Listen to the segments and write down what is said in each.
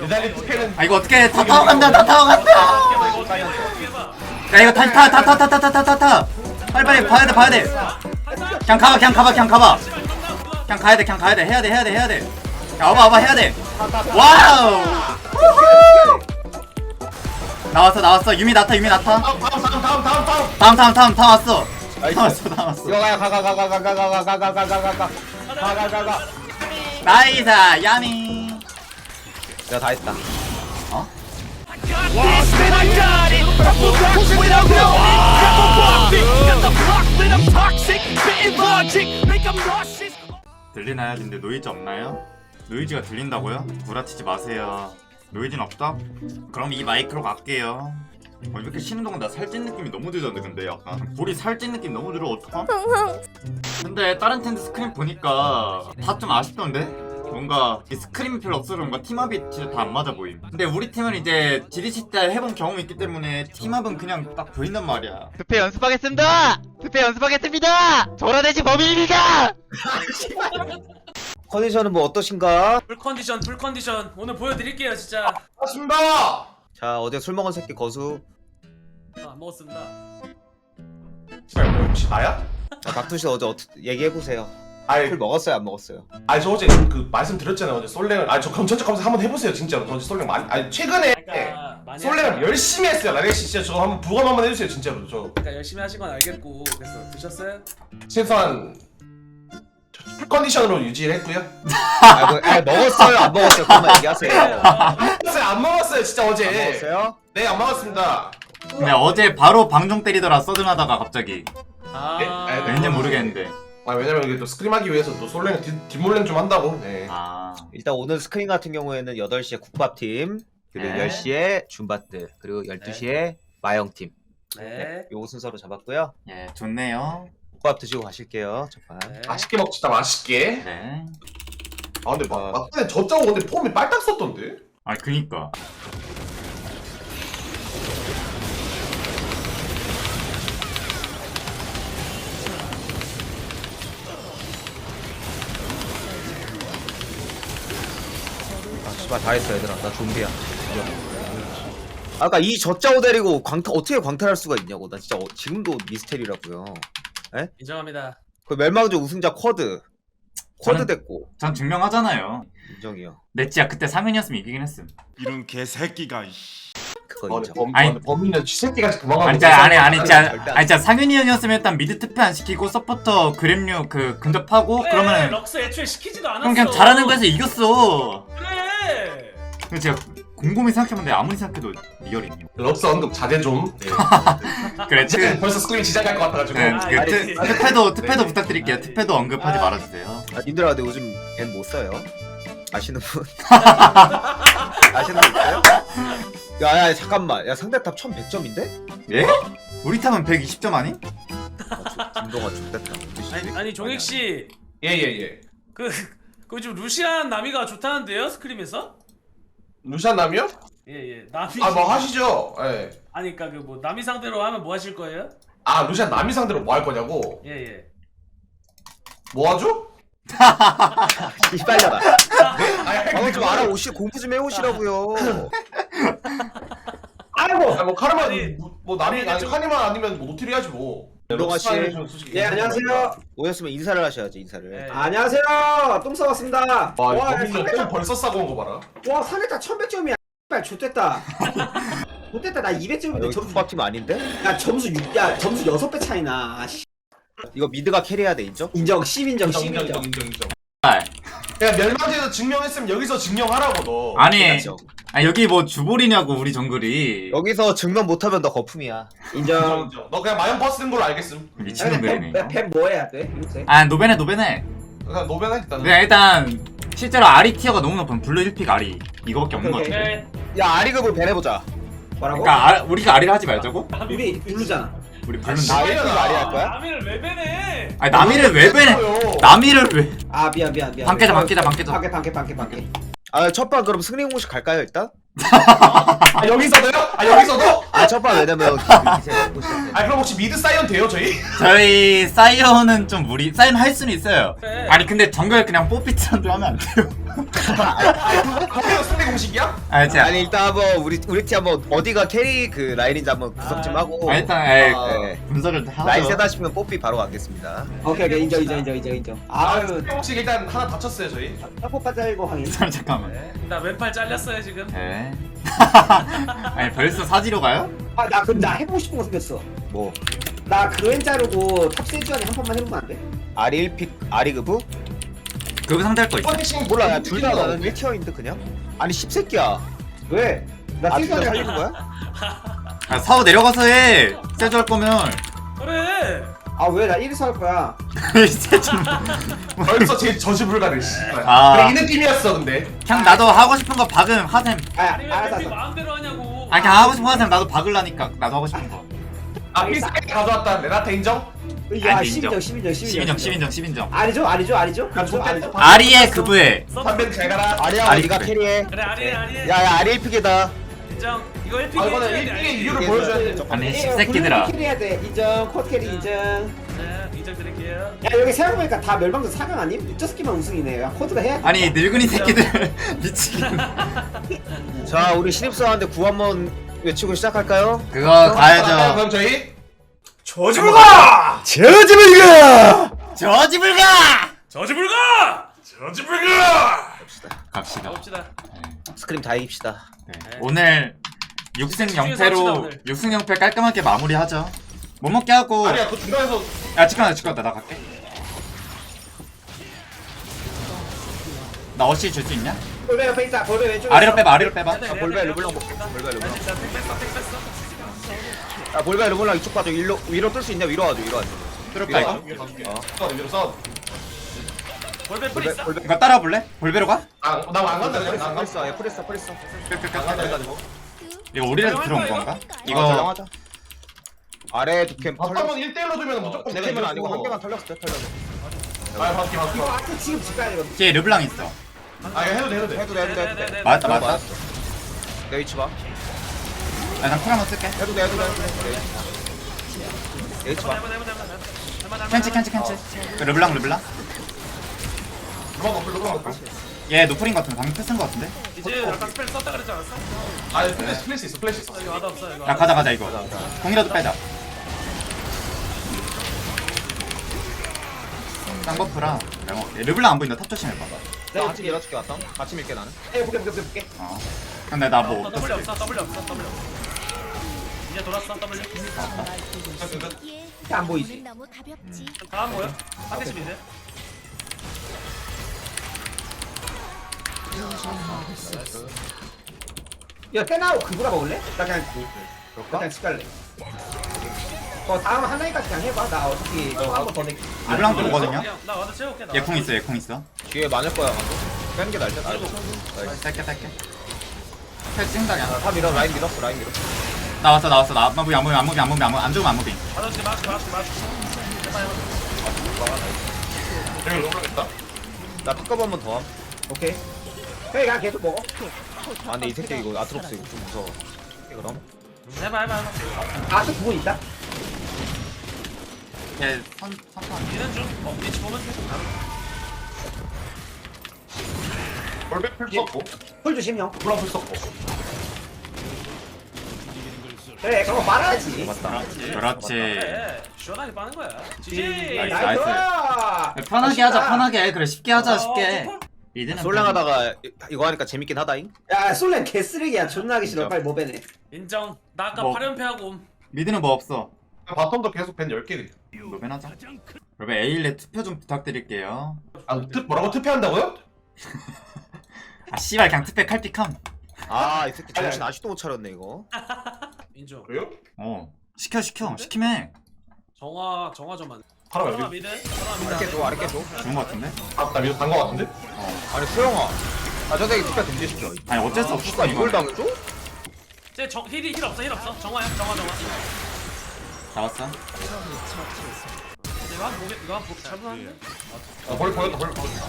유달리 투패는 아 이거 어떻게 다 타고 간다 다 타고 간다 야 이거 다시 타타 타 타 타 타 타타 빨리 빨리 봐야 돼 봐야 돼 그냥 가봐 그냥 가봐 그냥 가봐 그냥 가야 돼 그냥 가야 돼 해야 돼 해야 돼 해야 돼야 와봐 와봐 해야 돼 와우 우후! 나왔어 나왔어 유미 나타 유미 나타 다음 다음 다음 다음 다음 다음 다음 다음 다음 다 왔어 나이스. 다 왔어 다 왔어 이거 가야 가가 가 가 가 가 가 가 가 가 가 가 가 가 가 가 나이사 야미 내가 다 했다 어? 들리나요? 근데 노이즈 없나요? 노이즈가 들린다고요? 구라치지 마세요. 노이즈는 없다? 그럼 이 마이크로 갈게요. 어, 이렇게 쉬는 동안 나 살찐 느낌이 너무 들던데 근데 약간 볼이 살찐 느낌 너무 들어 어떡함? 근데 다른 텐트 스크린 보니까 다 좀 아쉽던데? 뭔가 이 스크림이 별로 없어서 뭔가 팀업이 진짜 다 안 맞아 보임 근데 우리 팀은 이제 지리시 때 해본 경험이 있기 때문에 팀업은 그냥 딱 보인단 말이야 투표 연습하겠습니다. 투표 연습하겠습니다. 돌아대지 범인입니다. 컨디션은 뭐 어떠신가? 풀 컨디션 풀 컨디션 오늘 보여드릴게요 진짜 맞습니다 자 어제 술 먹은 새끼 거수 아, 안 먹었습니다 씨발 뭐 혹시 나야? 자 박투씨 어제 어떻게 얘기해보세요 아이. 술 먹었어요 안 먹었어요? 아니 저 어제 그 말씀드렸잖아요. 어제 솔랭을. 아니 저 검천적 검사 한번 해보세요 진짜로. 저 어제 솔랭 많이 아니 최근에 그러니까 많이 솔랭을 하시면- 열심히 했어요. 라렉씨 진짜 저거 한번 부검 한번 해주세요 진짜로. 저. 그러니까 열심히 하신 건 알겠고. 그래서 드셨어요? 최소한 저풀 컨디션으로 유지를 했고요. 아, 뭐, 아 먹었어요 안 먹었어요? 그만 얘기하세요. 먹었어요 안 먹었어요 진짜 어제. 안 먹었어요? 네안 먹었습니다. 근데 어제 바로 방종 때리더라 서든하다가 갑자기. 아. 네, 네, 네. 왠지 모르겠는데 아 왜냐면 이게 또 스크림하기 위해서 또 솔랭 뒷, 뒷몰랭 좀 한다고 네. 아 일단 오늘 스크린 같은 경우에는 8시에 국밥팀 그리고 네. 10시에 줌바트 그리고 12시에 마영팀 네. 요 순서로 잡았고요 예, 좋네요 국밥 드시고 가실게요 첫판 네. 맛있게 먹읍시다 맛있게 네. 아 근데 막 어. 막판에 저 짜고 근데 폼이 빨딱 썼던데 아 그니까 씨발 다 했어 얘들아. 나 좀비야. 아까 이 저짜오 데리고 광탈 어떻게 광탈할 수가 있냐고. 나 진짜 어- 지금도 미스테리라고요. 인정합니다. 그 멸망조 우승자 쿼드. 쿼드 저는- 됐고. 전 증명하잖아요. 인정이요. 넷지야 그때 상현이었으면 이기긴 했음. 이런 개새끼가 이 그거 아, 인정. 범, 아니- 아, 근데 범인은 쥐새끼같이 도망가고 아니 진짜 아니 아니 진짜 절대 안 아니 진짜 상현이 형이었으면 일단 미드 투표 안 시키고 서포터 그램류 그 근접하고 그래, 그러면 럭스 애초에 시키지도 않았어. 그럼 그냥 잘하는 거에서 이겼어. 그래 근데 제가 곰곰이 생각해봤는데 아무리 생각해도 리얼이네요 럭스 언급 자제 좀 네. 그래 트, 벌써 스크림 시작할 것 같아가지고 네, 아, 그 아니. 트, 특패도 특패도 네. 부탁드릴게요 특패도 언급하지 아. 말아주세요 아 님들아 근데 요즘 밴못 써요 아시는 분? 아시는 분 있어요? 야 야 잠깐만 야 상대 탑 1100점인데? 예? 우리 탑은 120점 아니? 김동아 좋겠다 아니, 아니 종익 씨그 예예 예 그 요즘 루시안 나미가 좋다는데요 스크림에서? 루시안 남이요? 예예 나미 아 뭐 하시죠 예. 아니 그니까 그 뭐 나미 상대로 하면 뭐 하실 거예요? 아 루시안 남이 상대로 뭐 할 거냐고 예예 뭐 하죠? 이빨려라 아니 방금 좀 알아오시 공부 좀 해오시라고요 아이고 아니, 뭐 카르마 아니, 뭐, 뭐 남이 아니, 아니 좀- 카니만 아니면 뭐 노티리 하지 뭐 씨. 럭스만이 좀 솔직히 예 안녕하세요. 오셨으면 인사를 하셔야지 인사를 네. 안녕하세요. 똥 싸왔습니다. 와 와, 똥 상대탑 벌써 싸고 온 거 봐라 와 상대탑 1100점이야. 빨 좋됐다. 좋됐다. 나 200점인데 여기 점수 국밥팀 아닌데? 야 점수 6, 야 점수 6배 차이 나. 아, 씨. 이거 미드가 캐리해야 돼 인정? 인정 10인정 인정 인정 10인정. 인정 인정 아, 야 멸망제에서 증명했으면 여기서 증명하라고 너 아니 인정. 아 여기 뭐 주볼이냐고 우리 정글이 여기서 증명 못하면 너 거품이야 인정 인정. 인정 너 그냥 마연 버스 된 걸로 알겠음 미친놈들이네 이거. 팬뭐 해야 돼? 요새? 아 노베네 노베네 그냥 노벤 하겠다 근데 일단 실제로 아리 티어가 너무 높은 블루 1픽 아리 이거밖에 없는 것 오케이. 같아 네야 아리급을 밴해보자 뭐라고? 그러니까 아, 우리가 아리를 하지 말자고? 우리 블루잖아. 우리 별로 나. 아이디 말이 할 거야? 남이를 왜 베네? 아니 남이를 왜 빼? 남이를 아, 왜? 아 미안 미안 미안. 방 깨자, 방 깨자, 방 깨자. 방깨 방깨 방깨 방깨. 아첫방 그럼 승리 공식 갈까요 일단? 아 여기서도요? 아 여기서도? 아 첫번 왜냐면 시작해. 아 그럼 혹시 미드 사이언 돼요 저희? 저희 사이언은 좀 무리 사이언 할 수는 있어요 그래. 아니 근데 정글 그냥 뽀삐트런도 하면 안 돼요 거기가 상대 공식이야? 아 진짜 아니 일단 한번 우리 우리 팀 한번 어디가 캐리 그 라인인지 한번 구성 좀 하고 아, 일단 에이, 아, 네. 분석을 하죠 라인 세다 싶으면 뽀삐 바로 가겠습니다. 오케이 오케이 인정 인정 인정 인정 인정 아유 상대 공식 일단 하나 다쳤어요 저희 떡볶이 잘고 황인 잠- 잠깐만 나 왼팔 잘렸어요 지금. 네 아니 벌써 사지로 가요? 아 나 그럼 나 해보고 싶은 거 생겼어 뭐 나 그웬 자르고 탑 세주 안에 한 번만 해보면 안 돼? 아리 1픽 아리 그브? 그거 상대할 거 있어 퍼니싱 몰라 둘다 나는 1티어인데 그냥? 아니 10새끼야. 왜? 나아 세주 진짜 안에 살리는 거야? 아, 사오 내려가서 해 세주 할 거면 그래. 아 왜 나 1위서 할 거야 벌써 제 저지 불가를 씨. 아. 그래 이 느낌이었어 근데 그냥 나도 하고 싶은 거 박음 하셈 아 아니 왜 알았어 알았어 마음대로 하냐고. 아 그냥 하고 싶은 거 하셈 나도 박을라니까 나도 하고 싶은 거 아 필살기 가져왔다 레나타 인정? 야 아니, 12정 인정. 12정 12인정 12인정 12인정 아니죠 아니죠 아니죠 아니죠 아니죠 아리의 그부에 선배는 잘 가라 아리야 아리 네가 그래. 캐리해. 그래 아리 아리. 야야 아리 1픽이다. 인정. 이거 1픽 아 이거는 1픽의 이유를 보여줘야 돼 아니 씹새끼들아 캐리 해야 돼 인정 컷 캐리 인정 네, 인정 드릴게요. 야 여기 생각해보니까 다 멸망전 4강 아님? 저 새끼만 우승이네 야 코드가 해야 돼 아니 늙은이 새끼들 미치겠네 자 우리 신입사원한테 구 한번 외치고 시작할까요? 그거 아, 가야죠 그럼 저희 저주불가! 저지불가! 저 집을 가 저지불가. 저주불가! 갑시다 가봅시다. 스크림 다 이깁시다. 네. 오늘 6승 집중해서 합시다, 0패로 오늘. 6승 0패 깔끔하게 마무리하죠 못 먹게 하고 아니야 그 중간에서 야 치과나 치과나 나 갈게 나 어시 줄 수 있냐? 볼베 옆에 있다 볼베 왼쪽에 아래로. 빼봐 아래로 빼봐 네, 아, 네, 볼베 네, 르블랑 네. 볼게. 볼베 르블랑. 아 볼베 르블랑 이쪽 봐줘. 일로 위로 뜰 수 있냐? 위로 와줘. 위로 와줘. 뚫을까 이거? 써 위로 써 볼베 풀 볼베 있어. 볼베 이거 따라 볼래? 볼베로 가? 아나안 간다 그냥 안 프레스 간다 아 프레스 프레스. 안 간다 해가지고 이거 할 들어온 거야, 건가? 이거 이거 전령하자. 아래 두캠 바텀은 털렸어. 1대1로 두면 무조건 네 캠은 아니고 한 개만 털렸을 때 털렸어. 아 바퀴 바퀴 이거 아트 지금 집 가야 되거든 뒤에 르블랑 있어 아 이거 해도 돼 해도 돼 해도 돼 해도 돼 해도 돼. 맞았다 맞았다 맞았어. 내 위치 봐. 나난 쿨 한번 쓸게 해도 돼 해도 돼 해도 돼. 내 위치 봐. 해봐 해봐. 해봐, 캔치. 캔치 캔치 그 르블랑 르블랑 먹을 누가 먹을 얘 노플인 것 같은데 방금 패스인 것 같은데 이제 약간 스펠 썼다 그랬지 않았어? 아 플래시 플래시 있어 플래시 있어 이거 와도 없어 이거. 야 가자 가자 이거 공이라도 빼자 쌍버프라 내가 먹을게 르블랑 안 보인다 탑 조심해봐 내가 같이 밀어줄게 왔다. 같이 밀게 나는. 에 볼게 볼게 볼게 어 근데 나뭐 나 W 없어 W 없어 W 없어. 이제 돌았어 W. 안 보이지? 너무 가볍지. 다음 뭐야? 하겠습 이제. 야 세나우 그거라 먹을래? 나 그냥 나 그럴까? 그냥 집 갈래 어 다음 하나니까 그냥 해봐 나 어차피 한번 더 낼게 르블랑 도 오거든요 그냥 나 와도 채울게 나. 얘궁 있어 얘궁 있어 뒤에 많을 거야 방금. 빼는 게 나을 듯. 알고. 쌀게 쌀게 살 찡다냐 다 밀어 라인 밀었어 라인 밀었어. 나왔어 나왔어 나 안무빙 안무빙 안무빙 안무빙 안무빙 안 죽으면 안무빙 해봐. 여기 모르겠다 나 픽업 한번 더 함. 오케이 형이 그냥 계속 먹어 아 근데 이 새끼 이거 아트록스 이거 좀 무서워. 그럼? 해봐 해봐 해봐. 아또 두분 있다? 얘선 선판 얘는 좀 어, 위치 보면 돼. 볼백 풀 썼고 풀 조심 형 브랑 풀 썼고 그래 그런 거 말하지 맞다. 그렇지 그래 시원하게 빠는 거야. 지지. 나이스, 나이스 나이스. 편하게 하자 편하게 그래 쉽게 하자 쉽게 미드는 솔랭하다가 이- 이거 하니까 재밌긴 하다잉. 야 솔랭 개쓰레기야 존나 하기 싫어 빨리 뭐 배네 인정. 나 아까 뭐. 8연패하고 옴. 미드는 뭐 없어 바텀도 계속 밴 10개 로벤 하자 여러분 에일레 투표 좀 부탁드릴게요 아 특, 뭐라고 투표한다고요? 아 씨발 그냥 투표 칼픽함 아 이 새끼 정신 아직도 못 차렸네 이거. 인정. 그래요? 어 시켜 시켜 시키면 정화 정화 좀만. 바로 정화 여기 미드. 정화 미드. 아래 줘 아래 줘. 좋은 거 같은데 아 나 미드 단거 같은데? 아니 수영아. 아저 새끼 투표 금지시켜. 아니 어쩔 수 없어 아 이걸 이거 당해줘? 쟤 정, 힐이 힐 없어 힐 없어. 정화야 정화 정화. 잡았어 이거 한 보게 이거 한 보게 잘못하는데. 아볼 보였다 볼 보였다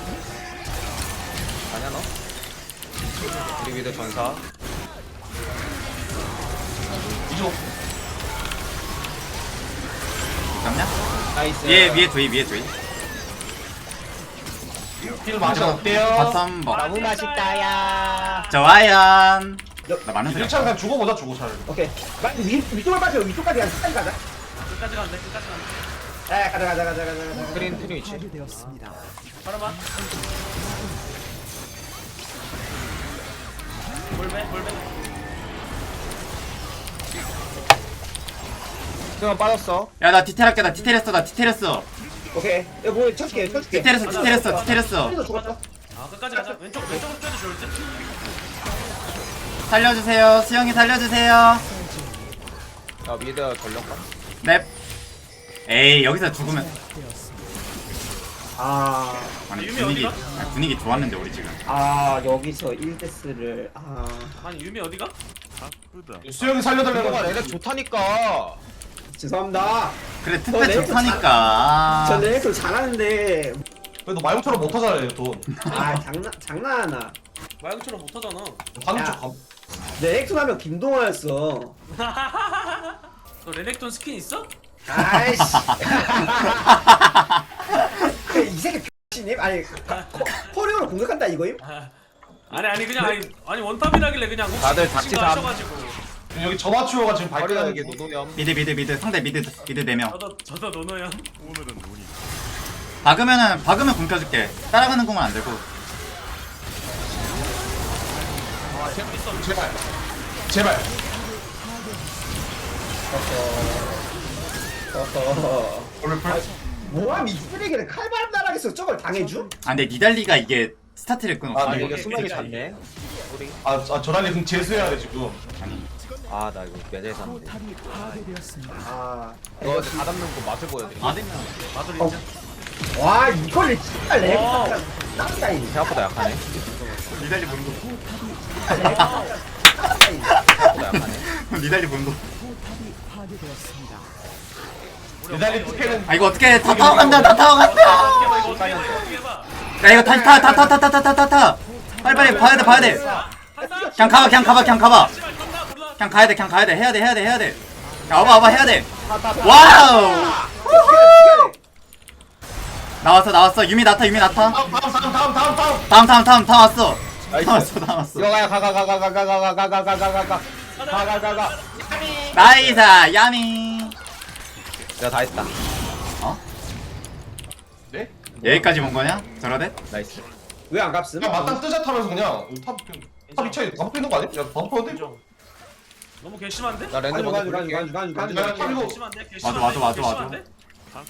아니야 너? 우리 미드 전사. 쪽. 나이스. 위에 위에 두이 위에 두이. 힐 맞아 어때요? 바텀 먹. 너무 맛있다 야 좋아요. 나 많은 소리. 1창 그냥 죽어보자 죽어 차라리. 오케이 마- 위, 위쪽을 빠져 위쪽까지 가자 끝까지 가자 끝까지 간대 끝까지 간대 에 가자 가자 가자 가자 가자 그린 트리 위치. 바로만 볼배 볼배 수면 빠졌어. 야 나 디테일 할게 나 디테일 했어 나 디테일 했어. 오케이 이거 뭐 쳐줄게 쳐줄게 디테일 했어 디테일 했어 디테일 했어. 죽었어 아 끝까지 가자 왼쪽 왼쪽으로 뛰어도 좋을 듯 살려주세요. 수영이 살려주세요. 야 미드 걸렸까? 넵. 에이 여기서 죽으면 아, 아니 유미 분위기 어디가? 아니, 분위기 좋았는데 우리 지금. 아 여기서 1데스를 아 아니 유미 어디가? 수영이 살려달라고. 너가 레넥 좋다니까. 죄송합니다 그래 너 레이저 좋다니까. 저 레넥을 잘하는데 왜 너 마용처럼 못하잖아요 돈. 아 장난 장난하나 마영처럼 못하잖아 가는 야. 척 감. 레넥톤 하면 김동화였어 너 레넥톤 스킨 있어? 아이씨 이 새끼 X님 아니 커- 커리어로 공격한다 이거임? 아니 아니 그냥 아니, 아니 원탑이라길래 그냥 혹시 다들. 하셔가지고 여기 전화추어가 지금 발끈하는 노노렴. 미드 미드 미드 상대 미드 미드 4명. 저도 저도 노노야 박으면은 박으면 굶 켜줄게. 따라가는 공은 안 되고. 제발. 제발. 어허 원래 불. 뭐함 이 쓰레기를 칼바람 나라겠어 저걸 당해줘? 아 근데 니달리가 이게 스타트를 끊었어. 아, 아 이거 이게 이게 잤네. 아, 아 저란이 그럼 재수해야 돼 지금. 아니 아 나 이거 매장에서 하는데 아, 아, 이거 다 담는 거 맛을 보여드릴게 아들 아들 어. 와 이걸 진짜 렉 와우. 땀다 생각보다 약하네 리달리 보는 거. 니달리 보는 거. 니달리 특혜는 아 이거 어떻게 다 타고 간다 다 타고 간다. 야 이거 다시 타타 타 타 타 타 타 타. 빨리빨리 봐야 돼 봐야 돼. 그냥 가봐 그냥 가봐 그냥 가봐. 그냥 가야 돼 그냥 가야 돼 해야 돼 해야 돼 해야 돼. 야 와봐 와봐 해야 돼. 와우. 나왔어 나왔어 유미 나타 유미 나타. 다음 다음 다음 다음 다음 다음. 다음 다음 다음 다 왔어. 다 왔어 다 왔어. 이거 가야 가가가가가가가가가가가가가가가가가. 나이스 야미. 내가 다 했다. 네? 여기까지 본 거냐? 저러대? 나이스. 왜안 갚음? 그냥 맞짱 뜨자 타면서 그냥 탑. 탑 이차에 가먹고 있는 거 아니야? 야 가먹고 있는데? 너무 괘씸한데? 나 가지고 먼저 부를게. 가지고 탑이고. 괘씸한데? 맞아, 맞아, 맞아, 맞아. 괘씸한데?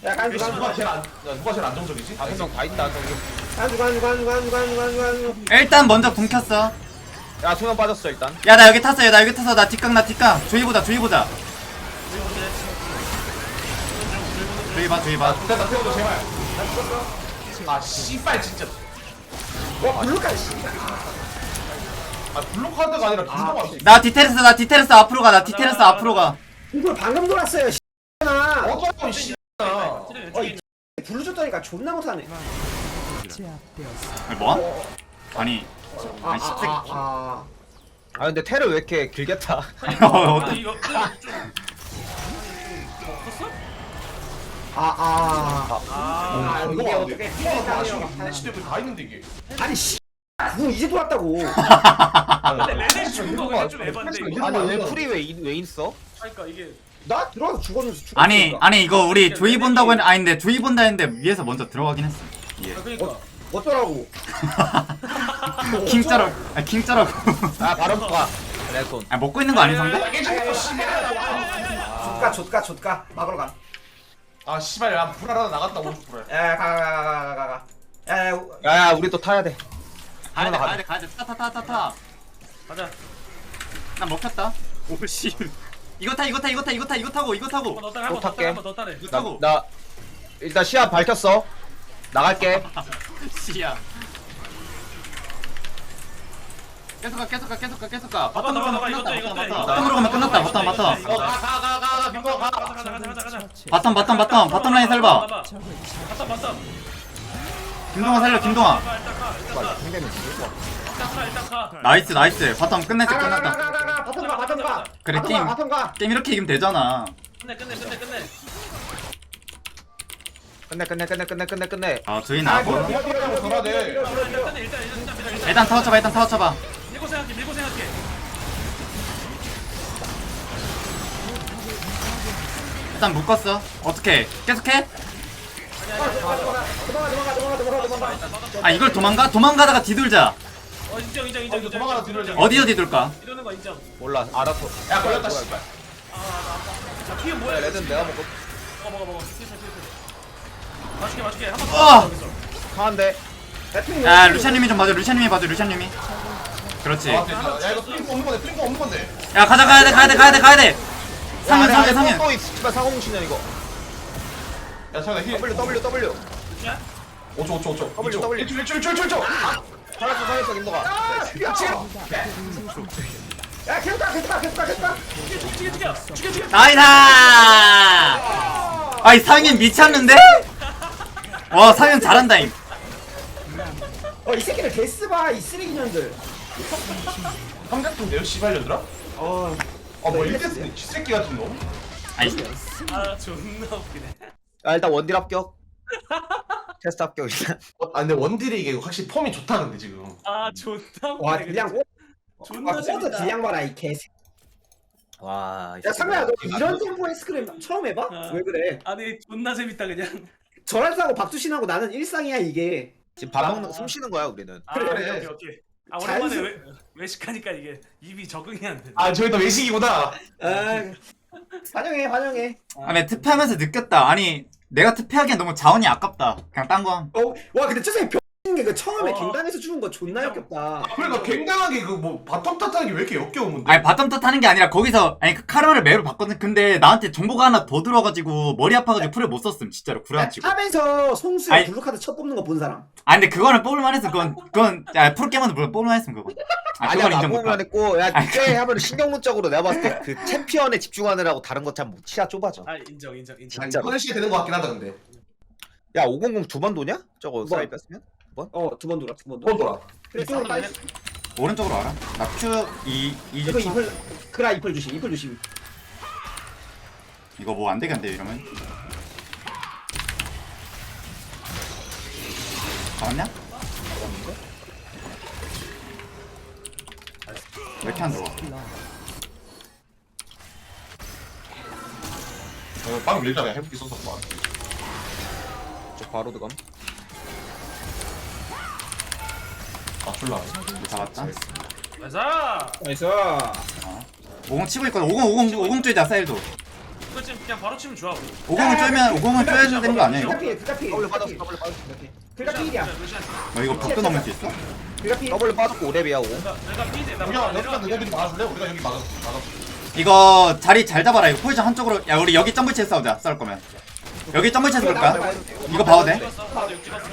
야 가지고 누가 제일 안 야, 누가 제일 안정적이지? 아, 한명 다 있다 저기. 가지고 가지고 가지고 가지고 가지고 가지고 가지고 일단 먼저 궁 켰어. 야 수면 빠졌어 일단. 야 나 여기 탔어 나 여기 탔어 나 뒷각 나 뒷각 조이 보자 조이 보자 조이 봐 조이 봐 됐다 태워줘 제발. 아 씨발 진짜. 와 블루까지 아 블록하는 데가 아니라 김동아. 나 디테레스 나 디테레스 앞으로 가나 디테레스 앞으로 가 이걸 방금 돌았어요 나 어쩌고 씨. 트레 왼쪽에 있는 불러줬다니까 존나 못하네 아니, 뭐? 아니 아, 아니, 아, 씹새끼. 아, 아. 아 근데 테를 왜 이렇게 길게 타? 어, 아니 이거 좀? 아, 아. 아 아, 이게 이거 어떻게 아 피해가요? 씨. 패치 때문에 다 있는데 이게. 아니, 씨. 궁 이제 돌았다고. 근데 레넥 죽은 거 그냥 좀 에반데 이거 아니 왜 풀이 왜, 이- 왜 있어? 그러니까 이게 나 들어와서 죽었는데 죽었어. 아니 아니 이거 우리 조이 본다고 했는데 아니 근데 조이 본다 했는데 위에서 먼저 들어가긴 했어 예. 아, 그러니까 어쩌라고. 킹짜라고 아 킹짜라고 아 바로 가. 레톤. 아 먹고 있는 거 아니 상대? 좆가, 좆가, 좆가. 막으러 가. 아 씨발 야 불 하나 나갔다 오른쪽 불에. 야, 가, 가, 가, 가, 가, 가, 가. 야, 야, 우- 야야 우리 또 타야 돼. 가야돼 가야돼 가야돼. 타타타타타. 가자. 난 먹혔다. 오씨. 이거 타 이거 타 이거 타 이거 타 이거 타고 이거 타고. 한번 더 따래 한번 또더 탈게. 한번 더 따래 이거 나, 타고. 나 일단 시야 밝혔어. 나갈게. 씨야. 계속 가 계속 가 계속 가 계속 가. 봐봐, 바텀으로 봐봐, 가면 이것도, 끝났다 이것도, 바텀 이것도. 바텀 바텀으로 가면 끝났다 바텀 바텀 이거. 가 가 가가 민거 가. 가자 가자 가자 가자 가자 바텀 바텀 바텀 바텀 라인 살봐. 바텀 바텀 김동아 살려 김동아 나이스 나이스 바텀 끝냈어 끝났다 바텀 가 바텀 가. 그래, 팀. 게임 이렇게 이기면 되잖아 끝내 끝내 끝내 끝내. 끝내 끝내 끝내 끝내 끝내 끝내. 아 주인 하고 아, 일단 타워 쳐봐 일단 타워 쳐봐 밀고 생각해 밀고 생각해. 일단 묶었어 어떻게 계속해? 아니야 아니야. 도망가 도망가 도망가 도망가 도망가 아 이걸 도망가? 도망가다가 뒤돌자. 어 인정 인정 어, 인정 이거 인정. 도망가다 뒤를 자. 어디서 뒤돌까? 이러는 거 인정. 몰라 알았어 야 걸렸다 씨발. 자 피해 뭐야? 야, 레드는 내가 먹고 먹어 먹어 먹어. 피해 피해 피해 맞출게 맞출게. 한번 어! 강한데. 야 루시아님이 좀 봐줘 루시아님이 봐줘 루시아님이. 그렇지. 아, 됐다. 야 이거 프링크 없는 건데 프링크 없는 건데. 야 가자 가야 돼 가야 돼 가야 돼 가야 돼. 상현 상현 상현 또 씨발 상공신년 이거. 야 잠깐 힐. W W W 5초 5초 5초 W, W. 1초 1초 1초 1초 살았어 살았어 김도가. 야! 계속 가 계속 가 계속 가 계속 가. 죽여 죽여 죽여 죽여 나이다 아이 상현 미쳤는데? 와 상현 잘한다잉 어이 새끼들 데스 봐이 쓰레기 년들. 삼각형인데요? 씨발년들아? 어. 아뭐 이랬어 쥐새끼 같은 놈? 아이 아 존나 웃기네. 야 일단 원딜 합격 테스트 합격 일단 어, 아 근데 원딜이 이게 확실히 폼이 좋다 근데 지금. 아 존나 와 웃기네 그냥 존나 아 코드 재밌다. 딜량 봐라 이 개새. 와 야 상가야 너 이런 템포의 스크림 처음 해봐? 아. 왜 그래? 아니 존나 재밌다 그냥. 저란사하고 박두신하고 나는 일상이야 이게. 지금 밥 먹는 숨 쉬는 거야 우리는. 아 그래. 오케이 오케이 오케이. 아 오랜만에 자연스- 외, 외식하니까 이게 입이 적응이 안 되네. 아다 외식이구나. 아 환영해 환영해. 아, 내 투표하면서 느꼈다. 아니, 내가 투표하기엔 너무 자원이 아깝다. 그냥 딴 거. 어 와 근데 저새 병인 게그 처음에 어. 갱단에서 죽은 거 존나 역겹다 그러니까 굉장하게 그 뭐 바텀 탓하는 게 왜 이렇게 역겨운 건데 아니, 바텀 탓하는 게 아니라 거기서, 아니, 그 카르마를 매로 봤거든. 근데 나한테 정보가 하나 더 들어가지고 머리 아파가지고 풀을 못 썼음. 진짜로. 구라치고. 탑에서 송수야 아니. 블루카드 첫 뽑는 거 본 사람 아, 근데 그거는 뽑을만 했어. 그건, 그건, 야, 프로 게임은 물론 뽑을만 했음, 그거. 아, 아니야 그건 나 인정 못 보면 해. 했고 야 아니, 그때 하면 신경문적으로 내가 봤을 때 그 챔피언에 집중하느라고 다른 거참 치아 좁아져 아 인정 인정 인정 진짜로. 퍼네시 되는 것 같긴 하다 근데 야500 두 번 도냐? 저거 뭐? 사이 뺐으면? 어 두 번 돌아 두번돈 돌아 돌아 그래 쪽으로 빨리 오른쪽으로 와라. 나 Q, 이, 이 이거 주 이플 그라 이플 주심 이플 주심 이거 뭐 안 되겠는데, 이러면. 잡았냐? 왜 이렇게 안 들어와? 어, 빵 밀자 그냥 해볼게 써서 봐저 바로 들어감 아 졸라 잡았다. 가자 나이스 50 치고 있거든. 50, 50, 50 쪼이자, 사일도. 이거 지금 그냥 바로 치면 좋아 50을 쪼이면, 50을 쪼여야 되는 거 아니야, 이거? 빠졌어 빠졌어 그라피 1이야 너 이거 벽도 넘을 수 있어? 그라피 W 빠졌고 5랩이야 5 내가 내가 피해 나 우리가 너희들이 막아줄래? 우리가 여기 막아 막아 이거 자리 잘 잡아라. 이거 포지션 한쪽으로. 야, 우리 여기 점프 치에 싸우자. 싸울 거면. 여기 점프 치에서 볼까? 이거 봐도 돼? 찍었어 나도 육 찍었어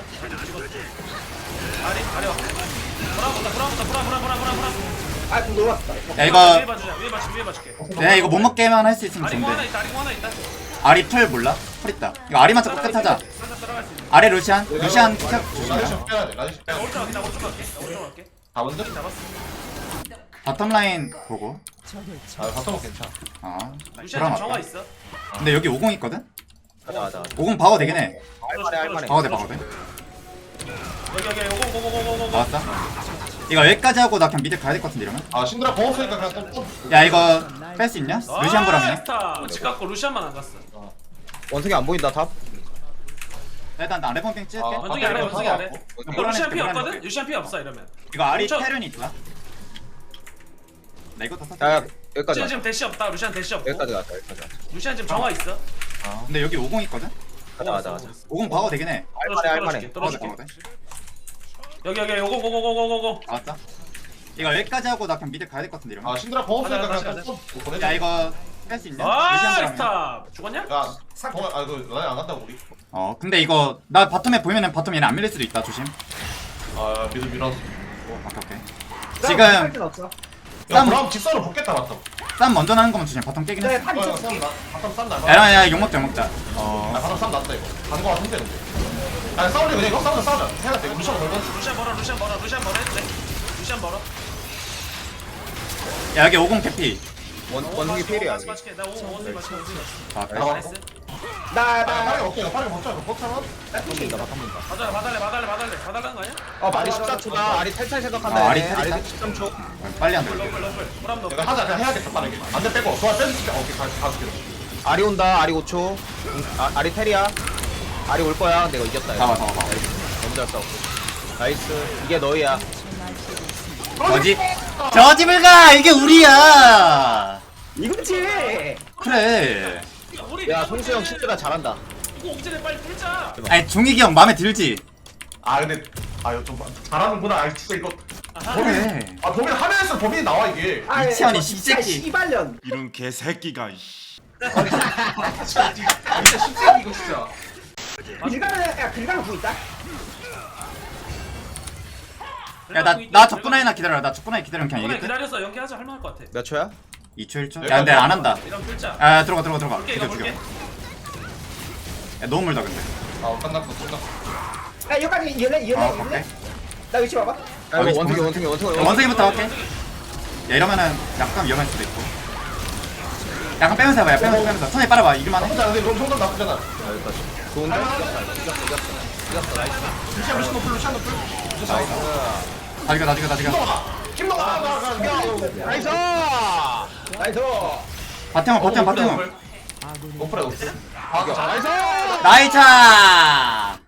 본다 보라 본다 보라 보라 보라 보라 보라 아 좀 놀았다 야, 이거, 위에 봐주자 위에 봐줄게 위에 봐줄게 내가 이거 못 먹게만 할 수 있으면 아리 뭐 하나 좋은데. 있다 아리 뭐 하나 있다 아리 풀 몰라? 풀 있다. 이거 아리만 잡고 끝 하자. 하나 따라갈 수 있는 아래 루시안. 루시안 켜. 빼야 돼 라이션 빼야 돼 오른쪽 갈게 나 오른쪽 갈게 나 오른쪽 갈게 다 먼저? 잡았어 바텀 라인 보고. 아 바텀은 괜찮아 아. 루시안 지금 정화? 있어 근데 여기 50 있거든? 가자 가자 50 방어 되긴 해. 방어 돼, 방어 돼. 여기 여기 오고고고고고고 나왔다. 이거 여기까지 하고 나 그냥 미드 가야 될 것 같은데 이러면? 아 신드라 공 없으니까 그냥 또 또- 야 이거 뺄 수 있냐? 루시안 보라면? 스타. 집 갖고 루시안만 안 갔어. 원숭이 안 보인다 탑 일단 나 레몬 핑 찍을게. 아, 원숭이 안 해, 원숭이 안 해. 어, 이거 루시안 피 없거든? 루시안 피 없어 이러면. 이거 아리 엄청- 테른이 있다 나. 이거 다야 샀어 여기까지 루시안 지금 대시 없다. 루시안 대시 없고. 여기까지 가자 여기까지 가자 루시안 지금 정화 있어? 근데 여기 50 있거든? 가자 가자 가자. 50 방어 되긴 해. 방어 돼 떨어줄게 여기 여기 오고고 고고 고고. 나왔다. 이거 여기까지 하고 나 그냥 미드 가야 될 것 같은데 이러면. 아 신드라 공 없으니까 가자, 그냥? 가자, 또또 보내자 야 이거 뺄수 있냐? 아 루시안 보라면 스타 죽었냐? 야 공, 아 이거 라인 안 간다고 우리? 어 근데 이거 나 바텀에 보이면은 바텀 얘는 안 밀릴 수도 있다 조심. 아 미드 밀어서 오케이 오케이. 할 지금 땐 없어. 야 쌈- 그럼 직선으로 붙겠다 바텀. 쌈 먼저 나는 거면 조심. 바텀 깨긴 네 했어. 탑 어, 있어 쌈 나- 바텀 쌈 나. 야야 야 욕먹자 욕먹자. 아어 바텀 쌈 났다 이거. 간거 같은데 근데 아 싸울래 그냥 이거 싸우자 싸우자 해야 돼 루시안 걸건 루시안 벌어 루시안 벌어 루시안 벌어 했대 루시안 벌어 야 여기 50 캐피 원 원숭이 필이야. 원숭이 맞게 나 원숭이 맞게 원숭이 자 앞에. 나이스 나, 아, 빠르게 나, 먹자 빠르게 먹자 이거 버텨 나 푸시. 받아라 받아래 받아래 받아래 받아라는 거 아니야? 어 말이 14초다. 아리 탈탈 생각한다. 아, 아리 얘네. 탈탈? 아리 13초. 빨리 안 돼. 러플 러플 브람 너 내가 하자 그냥 해야겠다 빠르게 안돼 빼고 좋아 빼줄게 오케이 가가줄게 아리 온다. 아리 5초. 아, 아리 테리야. 아리 올 거야. 근데 이거 이겼다. 이거. 잡아 잡아 잡아. 너무 잘 싸웠고. 나이스. 이게 너희야. 저 집 저 집을 가 이게 우리야. 이거지. 그래. 야 송수영 신드라 잘한다. 이거 오기 전에 빨리 풀자 아니 종익이 형 마음에 들지? 아 근데 아유 좀 잘하는구나 아 진짜 이거 그래. 아 범인 화면에서 범인이 나와 이게 아, 이치현이 저 진짜 십새끼. 씨발년. 이런 개새끼가 진짜 진짜 십세기 이거 진짜 길가는, 야, 길가는 구 있다? 야나 나 적분하이나 기다려. 나 적분하이 기다리면 그냥 이번에 이겼대. 기다려서 연기하자 할 만할 것 같아 몇 초야? 2초 1초. 야 근데 안 한다. 이런 풀자 아 들어가 들어가 들어가. 볼게 이거 죽여 죽여. 볼게 야 너무 멀다 근데. 아 끝났어 끝났어 야, 여기까지 열래, 열래, 아 열래? 오케이. 나 위치 봐봐. 야, 이거 여기 원숭이 정- 원숭이 원숭이. 야, 원숭이부터 할게. 야 이러면은 약간 위험할 수도 있고. 약간 빼면서 해봐. 야 빼면서 빼면서. 천천히 빨아봐. 이길만 해. 나쁘지 않은데 이거 정도 나쁘잖아 여기까지. 좋은데? 이겼어 이겼어. 이겼어 나이스. 루시안 루시안 노플 루시안 노플 죽여 다 죽여. 김동아 김동아 나이스. 나이스. 바텀 버텨 버텨. 노플에 노플 아 나이스 나이차.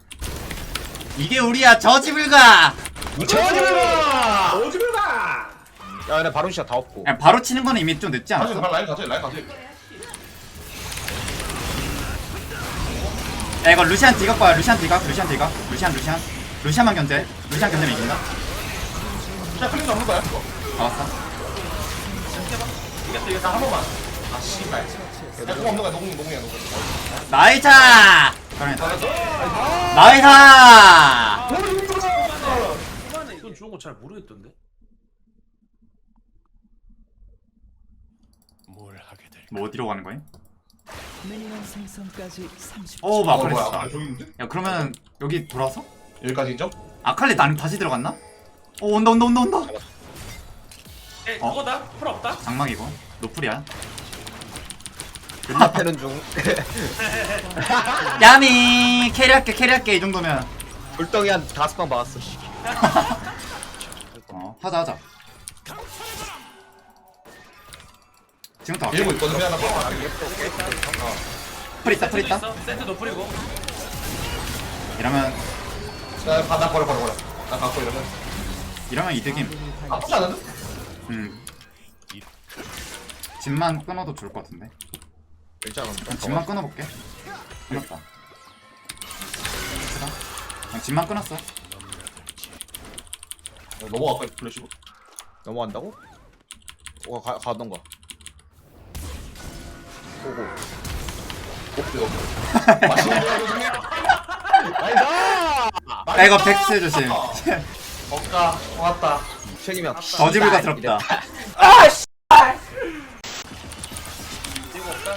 이게 우리야 저 집을 가. 저지가. 어디를 가? 야 근데 바론 시작 다 없고. 야, 바로 치는 거는 이미 좀 늦지 않았어? 발 라인 가지 라인 가지 야 이거 루시안 디각 봐요 루시안 디각 루시안 디각 루시안 루시안. 루시안만 견제. 루시안 견제면 이긴다. 그냥 클릭 잡는 거야? 잡았어. 이겼어 이겼어 한 번만. 아 씨발. 야공 없는 거야 노공 노공이야 노공 나이차! 그러네 아, 나이차! 이건 좋은 거 잘 모르겠던데? 뭐 어디로 가는 거임? 미니언 생성까지 30초. 오어 마크레스 뭐야 아 저기인데? 야 그러면 여기 돌아서? 여기까지 인정? 아칼리 나는 다시 들어갔나? 오 온다 온다 온다 온다 에 어? 그거다? 풀 없다? 장막이고 노플이야 존나 패는 중. 야미 캐리할게 캐리할게 이 정도면 불덩이 한 다섯 방 박았어. 어 하자 하자 지금부터 밀고 갈게 있거든 봐. 풀 있다 풀 있다. 세트 노플이고. 이러면 나, 나, 나 버려 버려 버려 나 갖고 이러면. 이러면 이득임. 아프지 않은데? 음. 집만 끊어도 좋을 것 같은데. 그냥 집만 끊어볼게. 끊었다. 그냥 집만 끊었어. 넘어갈까 플래시로 넘어간다고? 어, 가, 가던가. 오고. 오케이 오케이 맛있는 거 중에 야 이거 백스 조심 없다. 고맙다. 책임형. 저지불 가스럽다. 이거 없다.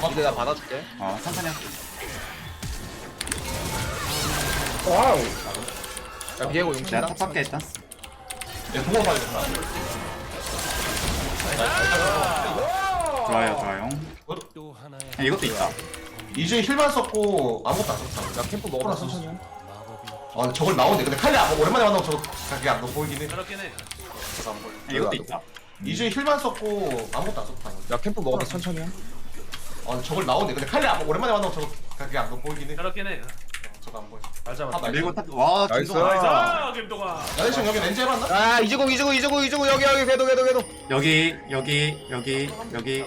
혼자 이제 나 받아줄게. 어 천천히 할게. 와우. 야 비에고 용 내가. 탑할게 일단. 얘 가야 된다 좋아요 좋아요. 야, 이것도 있다. 이제 힐만 썼고 아무것도 안 썼다. 야 캠프 먹어라. 천천히 해. 아 저걸 나오네. 근데 칼리 안 오랜만에 만나면 저거 그게 안 보이긴 해. 그렇긴 해. 저거 안 보여. 야, 이것도 있다. 이제 힐만 썼고 아무것도 안 썼다. 야 캠프 먹어라 천천히. 해. 아 저걸 나오네. 근데 칼리 안 오랜만에 만나면 저거 그게 안 보이긴 해. 그렇긴 해 저거 안 보여 잘 아, 잡았다 나이스. 밀고 탑와 나이스. 김동아 나이스 김동아 형 여기 렌즈 해봤나? 아 이주공 이주공 이주공 이주공 여기 여기 궤도 궤도 궤도. 여기 여기 여기 여기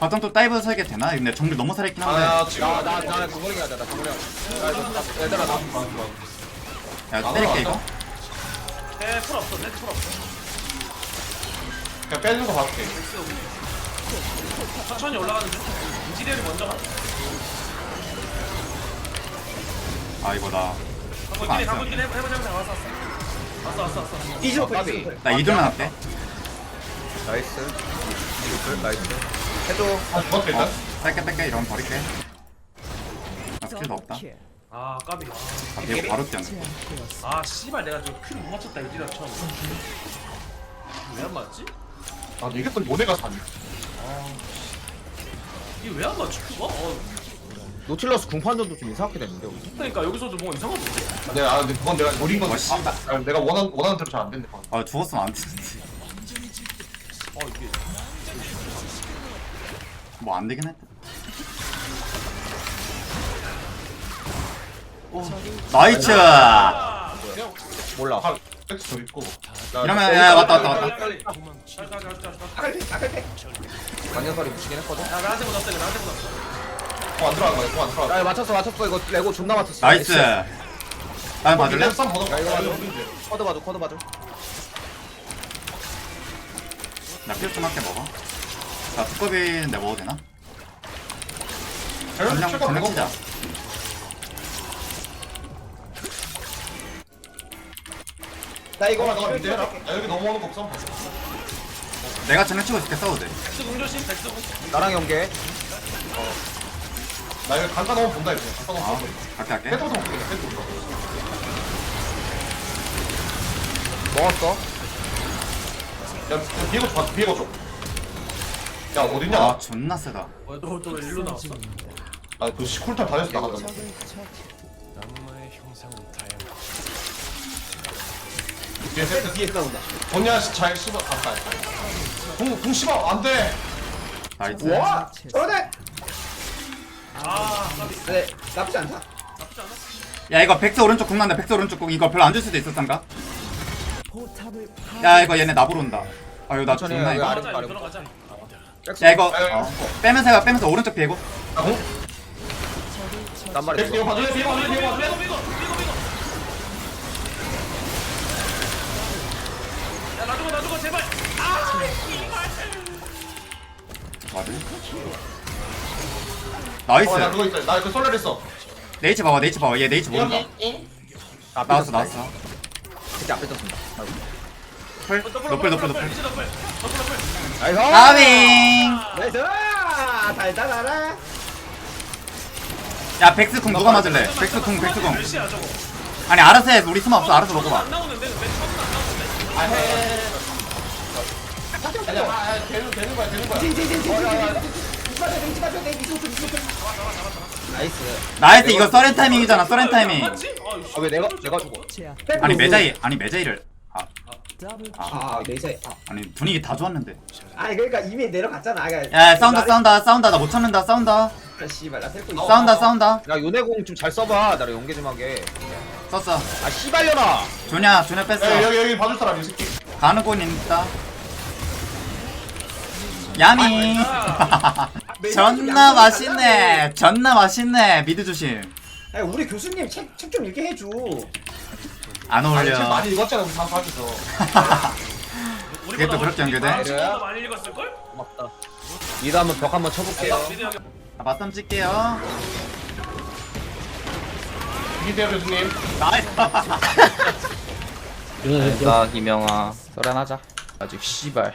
바텀 또 다이브 설계 되나? 근데 정글 너무 살아있긴 한데 아 지금 나나 나 정거리 가자 나 정거리. 야 이거 나- 얘들아 나. 야 때릴게 이거 에풀 없어 세트 풀 없어 그냥 빼는 거 봐줄게 천천히 올라가는 중 인지리얼이 먼저 가 아 이거 나해 가고 있긴 해 해보자 해보자. 왔어 왔어. 왔어 왔어 왔어. 이즈로 어, 까비. 플나 이둘만 할게. 나이스. 이주공 나이스. 해줘. 아 죽었어 일단 뺄게 뺄게. 이러면 버릴게. 나 스킬도 없다. 아 까비. 아. 얘 바로 뛰었네. 아 씨발 내가 저큰못 맞췄다 이거 니가 처음. 왜안 맞지? 아 이겼던 요네가 산 이게 왜 안 맞지? 어, 노틸러스 궁판전도 좀 이상하게 됐는데 여기. 그러니까 여기서도 뭔가 이상한데? 내가 아 근데 그건 내가 노린 건 와, 씨. 아, 아, 내가 원하는 원하는 대로 잘 안 됐네 방금. 아 죽었으면 안 되는데 어 이게 뭐 안 되긴 했다 나이츠 몰라. 아 백스 저 있고 나- 이러면 야 왔다 왔다 왔다 빨리 가가가가 아칼 아칼 관년설이 붙이긴 했거든. 야 나한테 묻었어 이거 나한테 묻었어 또안 들어간 거야 또안 들어간 야 이거 맞췄어 맞췄어. 이거 레고 존나 맞췄어. 나이스. 아 맞을래? 쌈 야, 이거 맞아. 거 커드 봐줘 커드 봐줘. 나필좀 할게 먹어. 자 두꺼비인데 먹어도 되나? 전령 먹어 치자. 나 이거 이거 나 밑에 해라. 야 여기 넘어오는 거 없어. 내가 전령 치고 있을게 싸워도 돼. 백스 공조심 백스 공 나랑 연계. 나 이거 간단 넘어 본다 이거. 넘어 아, 본다 갈게 갈게. 패트부터 먹게 패트부터 먹었어. 야 비에고 줘 비에고 줘 야 어딨냐? 아 존나 세다. 너너왜 일로 나왔어? 아그 시쿨탈 다 됐어 나가자 뒤에 세트 뒤에 싸운다. 언니야 잘 씹어 가까이 궁궁 씹어 안 돼. 나이스. 와 저네 아 까비 네 나쁘지 않다. 나쁘지 않아? 야 이거 백스 오른쪽 궁 난다 백스 오른쪽 궁 이거 별로 안 줄 수도 있었던가? 포탑을 야 이거 얘네 나보러 아 이거 나 천천히 존나 해, 이거. 아래 들어가자 아래. 이거. 들어가자 야 이거 야, 야, 어. 빼면서 해봐. 빼면서 오른쪽 비고. 야궁 난 말이야. 이거 봐줄래 비에고 봐줄래 비에고 봐줄래 비고 비고 비고 비고 야 놔주고 놔주고 제발 맞을? 나이스. 어나 그거 있다 나그 솔레 했어. 네이치 봐봐 네이치 봐봐. 얘 네이치 모른다. 아, 나왔어 나왔어. 이렇게 앞에 떴습니다. 풀 노플 노플 노플 미치 너플 너플 너플 나이스. 가빙 나이스! 달달하라! 야 백스 궁 누가 맞을래? 백스 궁 백스 몇시야 저거 아니 알아서 해. 우리 스마 없어. 알아서 먹어봐. 안 나오는데 왜 처음부터 안 나오는데? 아니야. 아, 되는 되는 거야 되는 거야 나이스. 나이스 이거 서렌 타이밍이잖아 서렌 타이밍? 아아왜 내가 내가 죽어? 아니 메자이 아니 메자이를 아 더블 아 내자 아니 분위기 다 좋았는데 아니 그러니까 이미 내려갔잖아 아, 야 싸운다 싸운다 싸운다 나 못 참는다 싸운다 아, 씨발 나 있어 싸운다 싸운다 야 요네공 좀 잘 써봐. 나를 연계 좀 하게. 썼어 아 씨발려나. 조냐 조냐 뺐어 야 여기 여기 봐줄 사람 이 새끼 가는 꼴 있다 야미. 존나 맛있네. 존나 맛있네. 미드 조심. 아니 우리 교수님 책 책 좀 읽게 해줘. 안 아니 책 어울려. 많이 읽었잖아 우리 방송 하면서 이게 또 그렇게 연결돼? 친구도 많이 읽었을걸? 고맙다. 미드 한번 벽 한번 쳐볼게요. 미드 여기. 아, 맞담 찍게요. 이대호 교수님. 나이스. 나 김영아. 썰한하자. 아직 씨발